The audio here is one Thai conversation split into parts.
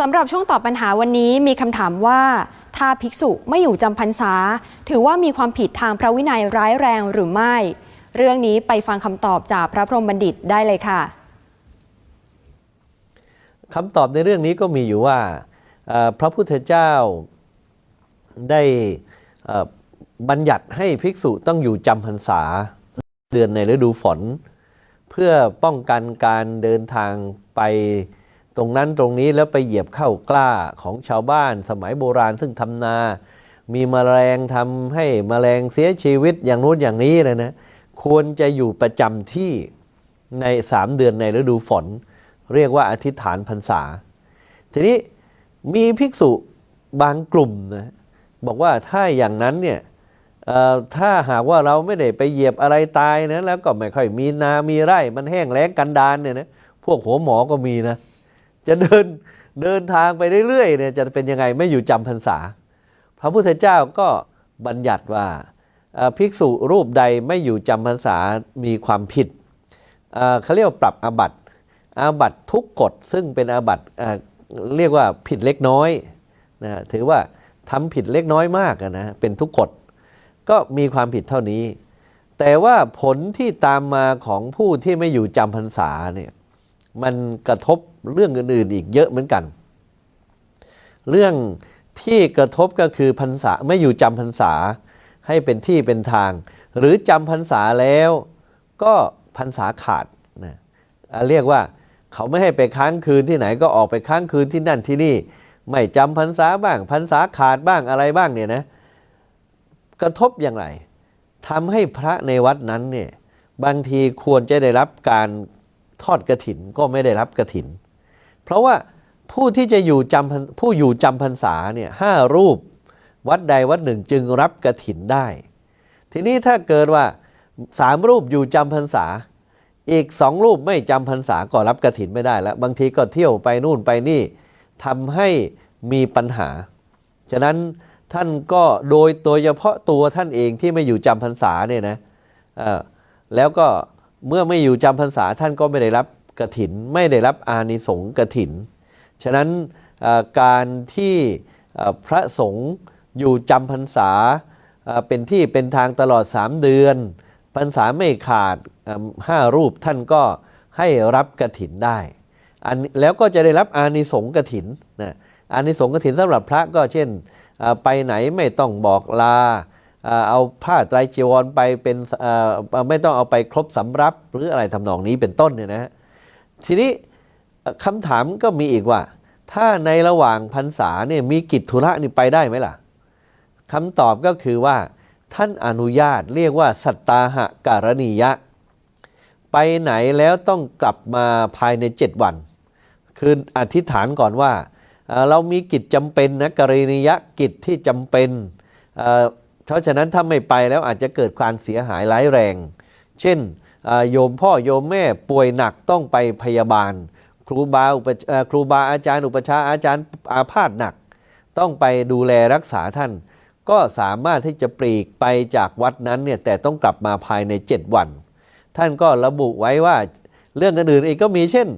สำหรับช่วงตอบปัญหาวันนี้มีคำถามว่า ถ้าภิกษุไม่อยู่จำพรรษา ถือว่ามีความผิดทางพระวินัยร้ายแรงหรือไม่ เรื่องนี้ไปฟังคำตอบจากพระพรหมบัณฑิตได้เลยค่ะคำตอบในเรื่องนี้ก็มีอยู่ว่าพระพุทธเจ้าได้บัญญัติให้ภิกษุต้องอยู่จำพรรษาเดือนในฤดูฝน เพื่อป้องกันการเดินทางไป ตรงนั้นตรงนี้แล้วไปเหยียบเข้ากล้าของชาวบ้านสมัยโบราณซึ่งทำนา มีแมลงทำให้แมลงเสียชีวิตอย่างนู้นอย่างนี้เลยนะควรจะอยู่ประจำที่ในสามเดือนในฤดูฝน เรียกว่าอธิษฐานพรรษา ทีนี้มีภิกษุบางกลุ่มนะบอกว่าถ้าอย่างนั้นเนี่ยถ้าหากว่าเราไม่ได้ไปเหยียบอะไรตายนะแล้วก็ไม่ค่อยมีนา มีไร่ มันแห้งแล้งกันดานเนี่ยนะพวกหัวหมอก็มีนะ จะเดินเดินทางไปเรื่อยๆเนี่ยจะเป็นยังไงไม่อยู่จำพรรษา พระพุทธเจ้าก็บัญญัติว่าภิกษุรูปใดไม่อยู่จำพรรษามีความผิดเขาเรียกว่าปรับอาบัติอาบัติทุกกฎซึ่งเป็นอาบัตอ่าเรียกว่าผิดเล็กน้อยนะถือว่าทำผิดเล็กน้อยมากนะเป็นทุกกฎก็มีความผิดเท่านี้ แต่ว่าผลที่ตามมาของผู้ที่ไม่อยู่จำพรรษาเนี่ยมันกระทบ เรื่องอื่นๆอีกเยอะเหมือนกัน เรื่องที่กระทบก็คือพรรษาไม่อยู่จำพรรษาให้เป็นที่เป็นทาง หรือจำพรรษาแล้วก็พรรษาขาดนะเรียกว่าเขาไม่ให้ไปค้างคืนที่ไหนก็ออกไปค้างคืนที่นั่นที่นี่ ไม่จำพรรษาบ้างพรรษาขาดบ้างอะไรบ้างเนี่ยนะกระทบอย่างไรทำให้พระในวัดนั้นเนี่ยบางทีควรจะได้รับการทอดกระถินก็ไม่ได้รับกระถิน เพราะว่าผู้ที่จะอยู่จำผู้อยู่จำพรรษาเนี่ยห้ารูป วัดใดวัดหนึ่งจึงรับกระถินได้ ทีนี้ถ้าเกิดว่าสามรูปอยู่จำพรรษา อีกสองรูปไม่จำพรรษาก็รับกระถินไม่ได้แล้ว บางทีก็เที่ยวไปนู่นไปนี่ทำให้มีปัญหา ฉะนั้นท่านก็โดยโดยเฉพาะตัวท่านเองที่ไม่อยู่จำพรรษาเนี่ยนะแล้วก็เมื่อไม่อยู่จำพรรษาท่านก็ไม่ได้รับ กระถิน ไม่ได้รับอานิสงส์กระถิน ฉะนั้นการที่พระสงฆ์อยู่จำพรรษาเป็นที่เป็นทางตลอดสามเดือน พรรษาไม่ขาดห้ารูปท่านก็ให้รับกระถินได้อันแล้วก็จะได้รับอานิสงส์กระถินนะอานิสงส์กระถินสำหรับพระก็เช่นไปไหนไม่ต้องบอกลาเอาผ้าไตรจีวรไปเป็นไม่ต้องเอาไปครบสำรับหรืออะไรทำนองนี้เป็นต้นเนี่ยนะฮะ ทีนี้คำถามก็มีอีกว่า ถ้าในระหว่างพรรษาเนี่ยมีกิจธุระนี่ไปได้ไหมล่ะคำตอบก็คือว่า ท่านอนุญาตเรียกว่า สัตตาหะการณียะ ไปไหนแล้วต้องกลับมาภายใน 7 วัน คืออธิษฐานก่อนว่า เรามีกิจจำเป็นนะกรณียกิจที่จำเป็นเพราะฉะนั้นถ้าไม่ไปแล้วอาจจะเกิดความเสียหายร้ายแรง เช่น โยมพ่อโยมแม่ป่วยหนักต้องไปพยาบาล ครูบาอุปเอ่อครูบาอาจารย์ อุปชาอาจารย์อาพาธหนัก ต้องไปดูแลรักษาท่าน ก็สามารถที่จะปลีกไปจากวัดนั้นเนี่ยแต่ต้องกลับมาภายใน 7 วัน ท่านก็ระบุไว้ว่าเรื่องอื่นๆอีกก็มีเช่น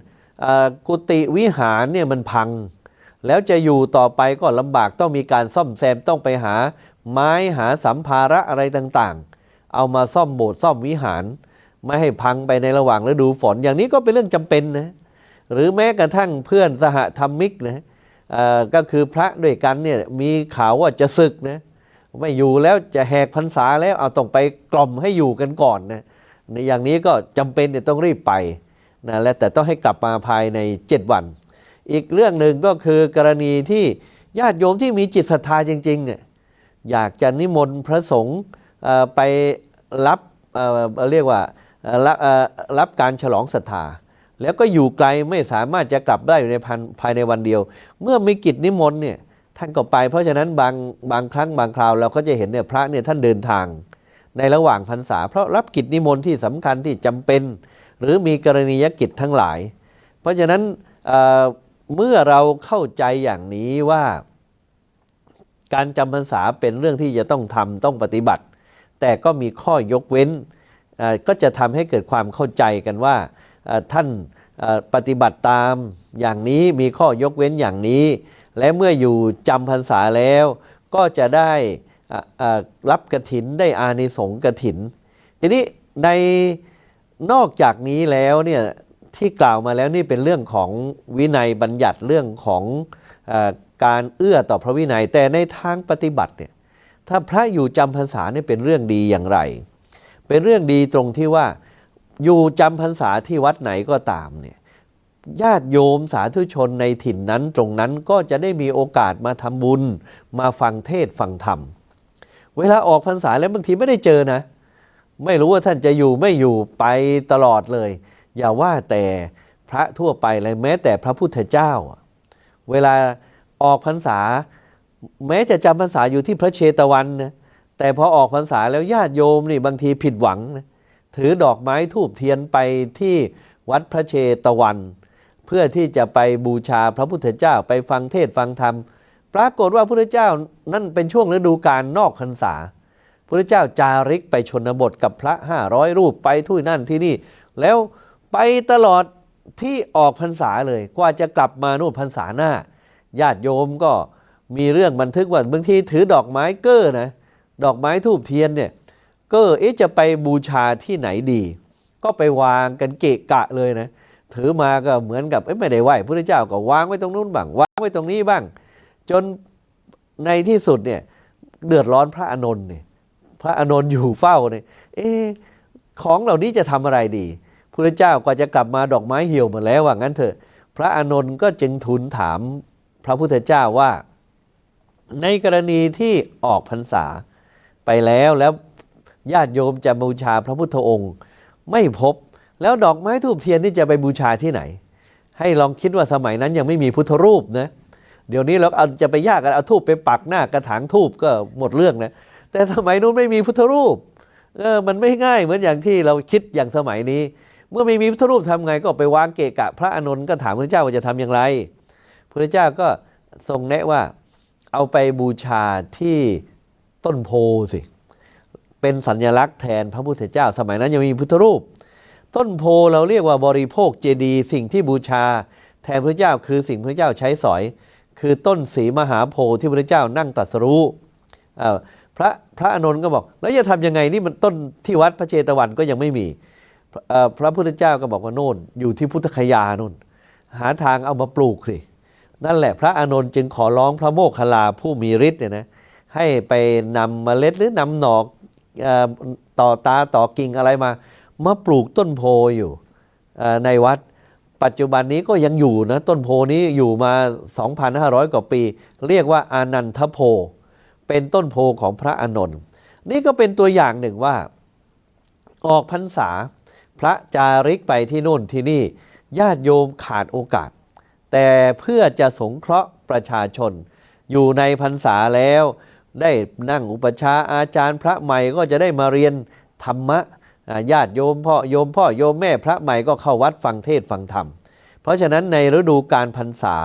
กุฏิวิหารเนี่ยมันพัง แล้วจะอยู่ต่อไปก็ลำบากต้องมีการซ่อมแซมต้องไปหาไม้หาสัมภาระอะไรต่างๆ เอามาซ่อมโบสถ์ซ่อมวิหาร ไม่ให้พังไปในระหว่างฤดูฝน อย่างนี้ก็เป็นเรื่องจำเป็นนะหรือแม้กระทั่งเพื่อนสหธรรมิกนะก็คือพระด้วยกันเนี่ยมีข่าวว่าจะศึกนะไม่อยู่แล้วจะแหกพรรษาแล้วเอาต้องไปกล่อมให้อยู่กันก่อนนะในอย่างนี้ก็จำเป็นเนี่ยต้องรีบไปนะและแต่ต้องให้กลับมาภายใน 7 วัน อีกเรื่องหนึ่งก็คือกรณีที่ญาติโยมที่มีจิตศรัทธาจริงๆเนี่ยอยากจะนิมนต์พระสงฆ์ไปรับเเรียกว่า รับเอ่อรับการฉลองศรัทธาแล้วก็อยู่ไกลไม่สามารถจะกลับได้อยู่ในภายในวันเดียว เมื่อมีกิจนิมนต์เนี่ยท่านก็ไป เพราะฉะนั้นบางบางครั้งบางคราวเราก็จะเห็นเนี่ยพระเนี่ยท่านเดินทาง ในระหว่างพรรษา เพราะรับกิจนิมนต์ที่สำคัญที่จำเป็น หรือมีกรณียกิจทั้งหลาย เพราะฉะนั้นเเมื่อเราเข้าใจอย่างนี้ว่า การจำพรรษาเป็นเรื่องที่จะต้องทำต้องปฏิบัติ แต่ก็มีข้อยกเว้น ก็จะทำให้เกิดความเข้าใจกันว่าท่านปฏิบัติตามอย่างนี้มีข้อยกเว้นอย่างนี้ และเมื่ออยู่จำพรรษาแล้ว ก็จะได้รับกระถินได้อานิสงส์กระถิน ทีนี้ในนอกจากนี้แล้วเนี่ยที่กล่าวมาแล้วนี่เป็นเรื่องของวินัยบัญญัติเรื่องของออการเอื้อต่อพระวินัยแต่ในทางปฏิบัติเนี่ยถ้าพระอยู่จำพรรษาเนี่ยเป็นเรื่องดีอย่างไร เป็นเรื่องดีตรงที่ว่าอยู่จำพรรษาที่วัดไหนก็ตามเนี่ยญาติโยมสาธุชนในถิ่นนั้นตรงนั้นก็จะได้มีโอกาสมาทำบุญ มาฟังเทศฟังธรรม เวลาออกพรรษาแล้วบางทีไม่ได้เจอนะ ไม่รู้ว่าท่านจะอยู่ไม่อยู่ไปตลอดเลย อย่าว่าแต่พระทั่วไปเลยแม้แต่พระพุทธเจ้า เวลาออกพรรษา แม้จะจำพรรษาอยู่ที่พระเชตวันนะ แต่พอออกพรรษาแล้วญาติโยมนี่บางทีผิดหวังนะถือดอกไม้ทูบเทียนไปที่วัดพระเชตวัน เพื่อที่จะไปบูชาพระพุทธเจ้าไปฟังเทศน์ฟังธรรม ปรากฏว่าพระพุทธเจ้านั่นเป็นช่วงฤดูกาลนอกพรรษาพระเจ้าจาริกไปชนบทกับพระห้าร้อยรูปไปทุ่ยนั่นที่นี่ แล้วไปตลอดที่ออกพรรษาเลย กว่าจะกลับมาโน่นพรรษาหน้า ญาติโยมก็มีเรื่องบันทึกว่าบางทีถือดอกไม้เก้อนะ ดอกไม้ทูบเทียนเนี่ยก้อเอ๊ะจะไปบูชาที่ไหนดี ก็ไปวางกันเกะกะเลยนะถือมาก็เหมือนกับไม่ได้ไหวพระเจ้าก็วางไว้ตรงนู้นบ้างวางไว้ตรงนี้บ้าง จนในที่สุดเนี่ยเดือดร้อนพระอานนท์เนี่ยพระอานนท์อยู่เฝ้าเนี่ยเอ๊ะของเหล่านี้จะทำอะไรดีพระเจ้ากว่าจะกลับมาดอกไม้เหี่ยวหมดแล้วว่างั้นเถอะ พระอานนท์ก็จึงทูลถามพระพุทธเจ้าว่า ในกรณีที่ออกพรรษา ไปแล้วแล้วญาติโยมจะบูชาพระพุทธองค์ ไม่พบแล้วดอกไม้ทูบเทียนนี่จะไปบูชาที่ไหน ให้ลองคิดว่าสมัยนั้นยังไม่มีพุทธรูปนะเดี๋ยวนี้เราเอาจะไปยากกันเอาทูบไปปักหน้ากระถางทูบก็หมดเรื่องนะแต่สมัยนู้นไม่มีพุทธรูปเออมันไม่ง่ายเหมือนอย่างที่เราคิดอย่างสมัยนี้ เมื่อไม่มีพุทธรูปทำไงก็ไปวางเกะกะ พระอานนท์ก็ถามพระเจ้าว่าจะทำอย่างไรพระเจ้าก็ทรงแนะว่าเอาไปบูชาที่ ต้นโพสิเป็นสัญลักษณ์แทนพระพุทธเจ้า สมัยนั้นยังมีพุทธรูป ต้นโพเราเรียกว่าบริโภคเจดีย์สิ่งที่บูชา แทนพระเจ้าคือสิ่งพระเจ้าใช้สอย คือต้นสีมหาโพธิ์ที่พระเจ้านั่งตรัสรู้อ่าพระพระอานนก็บอก แล้วจะทำยังไงนี่มันต้นที่วัดพระเจตวันก็ยังไม่มีอ่อพระพุทธเจ้าก็บอกว่าโน่น อยู่ที่พุทธคยาโน่นหาทางเอามาปลูกสินั่นแหละพระอานนท์จึงขอร้องพระโมคคัลลาผู้มีฤทธิ์เนี่ยนะ ให้ไปนำเมล็ดหรือนำหนอกอต่อตาต่อกิ่งอะไรมามาปลูกต้นโพอยู่ในวัด ปัจจุบันนี้ก็ยังอยู่นะต้นโพนี้อยู่มา 2,500 กว่าปี เรียกว่าอานันทโพ เป็นต้นโพของพระอานนท์นี่ก็เป็นตัวอย่างหนึ่งว่า ออกพรรษา พระจาริกไปที่โน่นที่นี่ญาติโยมขาดโอกาส แต่เพื่อจะสงเคราะห์ประชาชน อยู่ในพรรษาแล้ว ได้นั่งอุปชาอาจารย์พระใหม่ก็จะได้มาเรียนธรรมะญาติโยมพ่อโยมพ่อโยมแม่พระใหม่ก็เข้าวัดฟังเทศฟังธรรม เพราะฉะนั้นในฤดูการพรรษา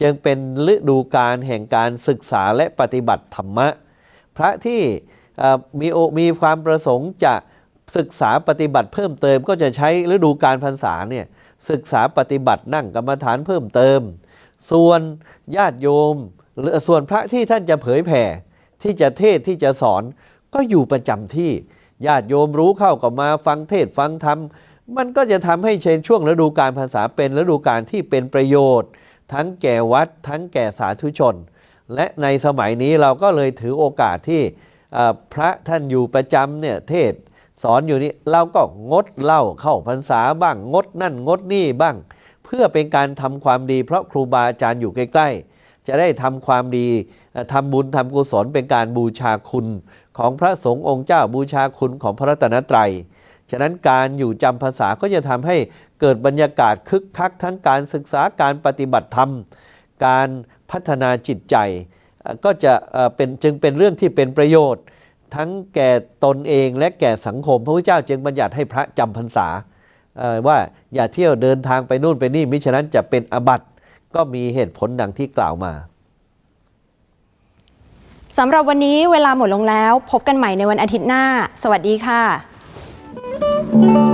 จึงเป็นฤดูการแห่งการศึกษาและปฏิบัติธรรมะ พระที่มีโอมีความประสงค์จะศึกษาปฏิบัติเพิ่มเติมก็จะใช้ฤดูการพรรษาเนี่ยศึกษาปฏิบัตินั่งกรรมฐานเพิ่มเติม ส่วนญาติโยมส่วนพระที่ท่านจะเผยแผ่ ที่จะเทศที่จะสอนก็อยู่ประจำที่ญาติโยมรู้เข้าก็มาฟังเทศฟังธรรมมันก็จะทำให้เชนช่วงฤดูการภาษาเป็นฤดูการที่เป็นประโยชน์ ทั้งแก่วัด ทั้งแก่สาธุชน และในสมัยนี้เราก็เลยถือโอกาสที่พระท่านอยู่ประจำเนี่ยเทศสอนอยู่นี่เราก็งดเล้าเข้าพรรษาบ้างงดนั่นงดนี่บ้าง เพื่อเป็นการทำความดีเพราะครูบาอาจารย์อยู่ใกล้ๆ จะได้ทำความดีทำบุญทำกุศลเป็นการบูชาคุณของพระสงฆ์องค์เจ้าบูชาคุณของพระรัตนตรัย ฉะนั้นการอยู่จำภาษาก็จะทำให้เกิดบรรยากาศคึกคักทั้งการศึกษาการปฏิบัติธรรม การพัฒนาจิตใจ ก็จะเป็นจึงเป็นเรื่องที่เป็นประโยชน์ ทั้งแก่ตนเองและแก่สังคม พระพุทธเจ้าจึงบัญญัติให้พระจำพรรษาว่าอย่าเที่ยวเดินทางไปนู่นไปนี่มิฉะนั้นจะเป็นอบัติ ก็มีเหตุผลดังที่กล่าวมาสำหรับวันนี้เวลาหมดลงแล้ว พบกันใหม่ในวันอาทิตย์หน้า สวัสดีค่ะ